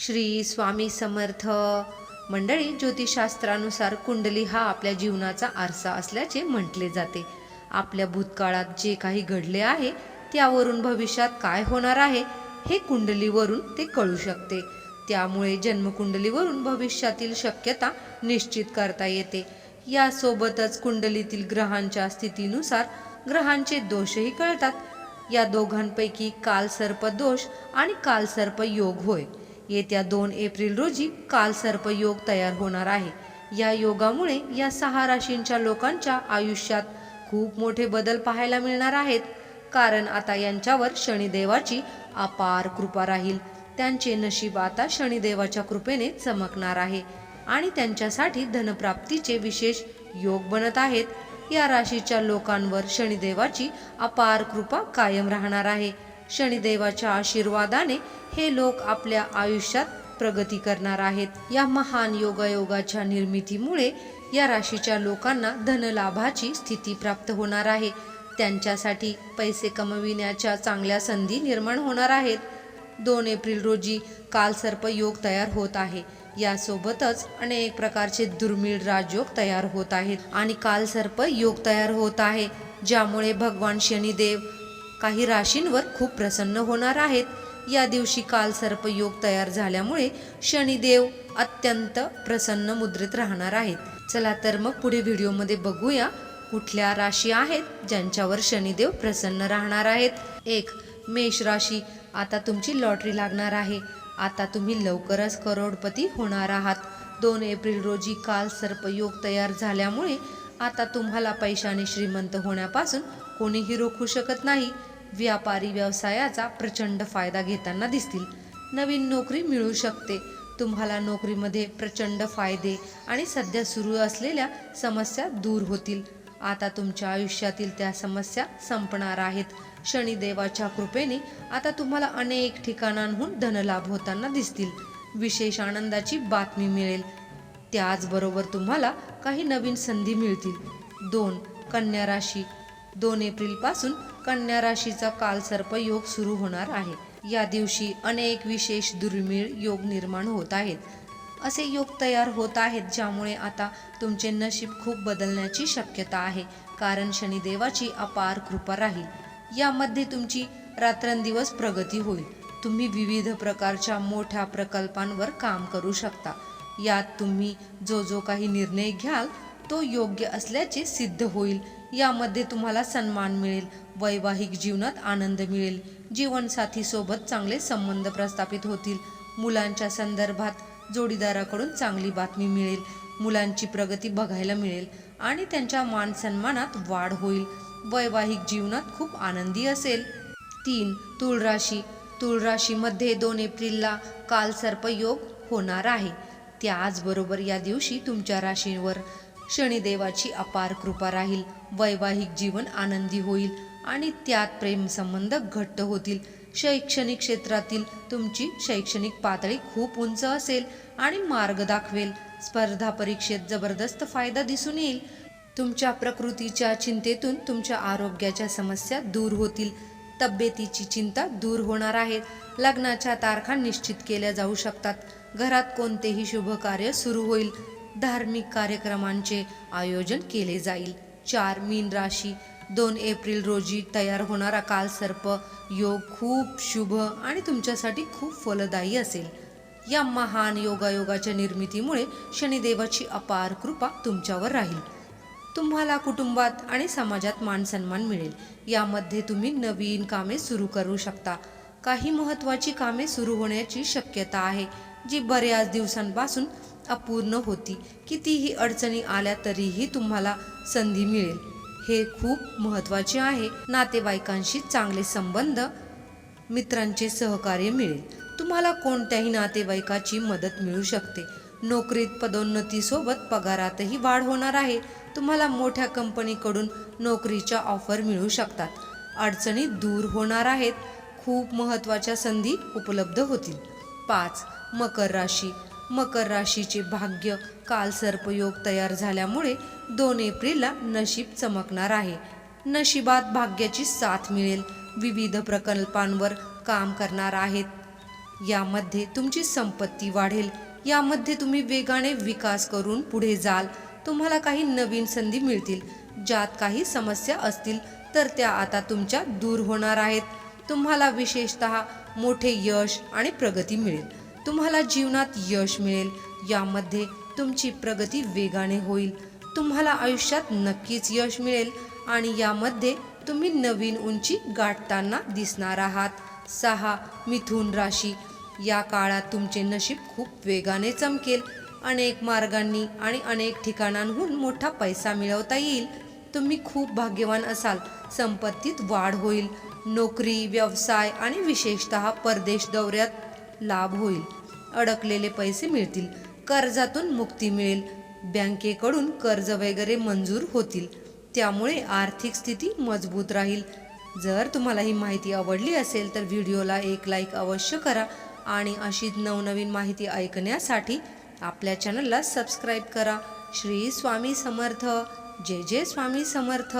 श्री स्वामी समर्थ. मंडळी ज्योतिषशास्त्रानुसार कुंडली हा आपल्या जीवनाचा आरसा असल्याचे म्हटले जाते. आपल्या भूतकाळात जे काही घडले आहे त्यावरून भविष्यात काय होणार आहे हे कुंडलीवरून ते कळू शकते. त्यामुळे जन्मकुंडलीवरून भविष्यातील शक्यता निश्चित करता येते. यासोबतच कुंडलीतील ग्रहांच्या स्थितीनुसार ग्रहांचे दोषही कळतात. या दोघांपैकी कालसर्प दोष आणि कालसर्प योग होय. येत्या दोन एप्रिल रोजी कालसर्प योग तयार होणार आहे. या योगामुळे या सहा राशींच्या लोकांच्या आयुष्यात खूप मोठे बदल पाहायला मिळणार आहेत. कारण आता यांच्यावर शनिदेवाची अपार कृपा राहील. त्यांचे नशीब आता शनिदेवाच्या कृपेने चमकणार आहे. आणि त्यांच्यासाठी धनप्राप्तीचे विशेष योग बनत आहेत. या राशीच्या लोकांवर शनिदेवाची अपार कृपा कायम राहणार आहे. शनिदेवाच्या आशीर्वादाने हे लोक आपल्या आयुष्यात प्रगती करणार आहेत. या महान योगायोगाच्या निर्मितीमुळे या राशीच्या लोकांना धनलाभाची स्थिती प्राप्त होणार आहे. त्यांच्यासाठी पैसे कमविण्याच्या चांगल्या संधी निर्माण होणार आहेत. दोन एप्रिल रोजी कालसर्प योग तयार होत आहे. यासोबतच अनेक प्रकारचे दुर्मिळ राजयोग तयार होत आहेत आणि कालसर्प योग तयार होत आहे ज्यामुळे भगवान शनिदेव काही राशींवर खूप प्रसन्न होणार आहेत. या दिवशी काल योग तयार झाल्यामुळे शनिदेव अत्यंत प्रसन्न मुद्रित राहणार आहेत. चला तर मग पुढे व्हिडिओमध्ये बघूया कुठल्या राशी आहेत ज्यांच्यावर शनिदेव प्रसन्न राहणार आहेत. एक मेष राशी. आता तुमची लॉटरी लागणार आहे. आता तुम्ही लवकरच करोडपती होणार आहात. दोन एप्रिल रोजी काल सर्पयोग तयार झाल्यामुळे आता तुम्हाला पैशाने श्रीमंत होण्यापासून कोणीही रोखू शकत नाही. व्यापारी व्यवसायाचा प्रचंड फायदा घेताना दिसतील. नवीन नोकरी मिळू शकते. तुम्हाला नोकरीमध्ये प्रचंड फायदे आणि सध्या सुरू असलेल्या समस्या दूर होतील. आता तुमच्या आयुष्यातील त्या समस्या संपणार आहेत. शनिदेवाच्या कृपेने आता तुम्हाला अनेक ठिकाणांहून धनलाभ होताना दिसतील. विशेष आनंदाची बातमी मिळेल. त्याचबरोबर तुम्हाला काही नवीन संधी मिळतील. दोन कन्या राशी. दोन एप्रिलपासून कन्या राशीचा कालसर्प योग सुरू होणार आहे. या दिवशी अनेक विशेष दुर्मिळ योग निर्माण होत आहेत. असे योग तयार होत आहेत ज्यामुळे आता तुमचे नशीब खूप बदलण्याची शक्यता आहे कारण शनिदेवाची अपार कृपा राहील. यामध्ये तुमची रात्रंदिवस प्रगती होईल. तुम्ही विविध प्रकारच्या मोठ्या प्रकल्पांवर काम करू शकता. यात तुम्ही जो जो काही निर्णय घ्याल तो योग्य असल्याचे सिद्ध होईल. यामध्ये तुम्हाला सन्मान मिळेल वैवाहिक जीवनात आनंद मिळेल जीवनसाथीसोबत चांगले संबंध प्रस्थापित होतील. मुलांच्या संदर्भात जोडीदाराकडून चांगली बातमी मिळेल मुलांची प्रगती बघायला मिळेल आणि त्यांच्या मान सन्मानात वाढ होईल. वैवाहिक जीवनात खूप आनंदी असेल. तीन तुळ राशी तुळ राशीमध्ये दोन एप्रिलला काल सर्पयोग होणार आहे. त्याचबरोबर या दिवशी तुमच्या राशीवर शनिदेवाची अपार कृपा राहील वैवाहिक जीवन आनंदी होईल आणि त्यात प्रेमसंबंध घट्ट होतील. शैक्षणिक क्षेत्रातील तुमची शैक्षणिक पातळी खूप उंच असेल आणि मार्ग दाखवेल. स्पर्धा परीक्षेत जबरदस्त फायदा दिसून येईल. तुमच्या प्रकृतीच्या चिंतेतून तुमच्या आरोग्याच्या समस्या दूर होतील. तब्येतीची चिंता दूर होणार आहे लग्नाच्या तारखा निश्चित केल्या जाऊ शकतात. घरात कोणतेही शुभ कार्य सुरू होईल. धार्मिक कार्यक्रमांचे आयोजन केले जाईल. चार मीन राशी दोन एप्रिल रोजी तयार होणारा कालसर्प योग खूप शुभ आणि तुमच्यासाठी खूप फलदायी असेल. या महान योगायोगाच्या निर्मितीमुळे शनिदेवाची अपार कृपा तुमच्यावर राहील. तुम्हाला कुटुंबात आणि समाजात मान सन्मान मिळेल. यामध्ये तुम्ही नवीन कामे सुरू करू शकता. काही महत्त्वाची कामे सुरू होण्याची शक्यता आहे जी बऱ्याच दिवसांपासून अपूर्ण होती. कितीही अडचणी आल्या तरीही तुम्हाला संधी मिळेल. हे खूप महत्त्वाचे आहे. नातेवाईकांशी चांगले संबंध मित्रांचे सहकार्य मिळेल. तुम्हाला कोणत्याही नातेवाईकाची मदत मिळू शकते. नोकरीत पदोन्नतीसोबत पगारातही वाढ होणार आहे. तुम्हाला मोठ्या कंपनीकडून नोकरीच्या ऑफर मिळू शकतात. अडचणी दूर होणार आहेत. खूप महत्त्वाच्या संधी उपलब्ध होतील. पाच. मकर राशी. मकर राशीचे भाग्य काल सर्पयोग तयार झाल्यामुळे दोन एप्रिलला नशीब चमकणार आहे. नशिबात भाग्याची साथ मिळेल. विविध प्रकल्पांवर काम करणार आहेत. यामध्ये तुमची संपत्ती वाढेल. यामध्ये तुम्ही वेगाने विकास करून पुढे जाल. तुम्हाला काही नवीन संधी मिळतील. ज्यात काही समस्या असतील तर त्या आता तुमच्या दूर होणार आहेत. तुम्हाला विशेषत मोठे यश आणि प्रगती मिळेल. तुम्हाला जीवनात यश मिळेल. यामध्ये तुमची प्रगती वेगाने होईल. तुम्हाला आयुष्यात नक्कीच यश मिळेल आणि यामध्ये तुम्ही नवीन उंची गाठताना दिसणार आहात. सहा मिथुन राशी. या काळात तुमचे नशीब खूप वेगाने चमकेल. अनेक मार्गांनी आणि अनेक ठिकाणांहून मोठा पैसा मिळवता येईल. तुम्ही खूप भाग्यवान असाल. संपत्तीत वाढ होईल. नोकरी व्यवसाय आणि विशेषतः परदेश दौऱ्यात लाभ होईल. अडकलेले पैसे मिळतील. कर्जातून मुक्ती मिळेल. बँकेकडून कर्ज वगैरे मंजूर होतील. त्यामुळे आर्थिक स्थिती मजबूत राहील. जर तुम्हाला ही माहिती आवडली असेल तर व्हिडिओला एक लाईक अवश्य करा आणि अशीच नवनवीन माहिती ऐकण्यासाठी आपल्या चॅनलला सबस्क्राईब करा. श्री स्वामी समर्थ. जय जय स्वामी समर्थ.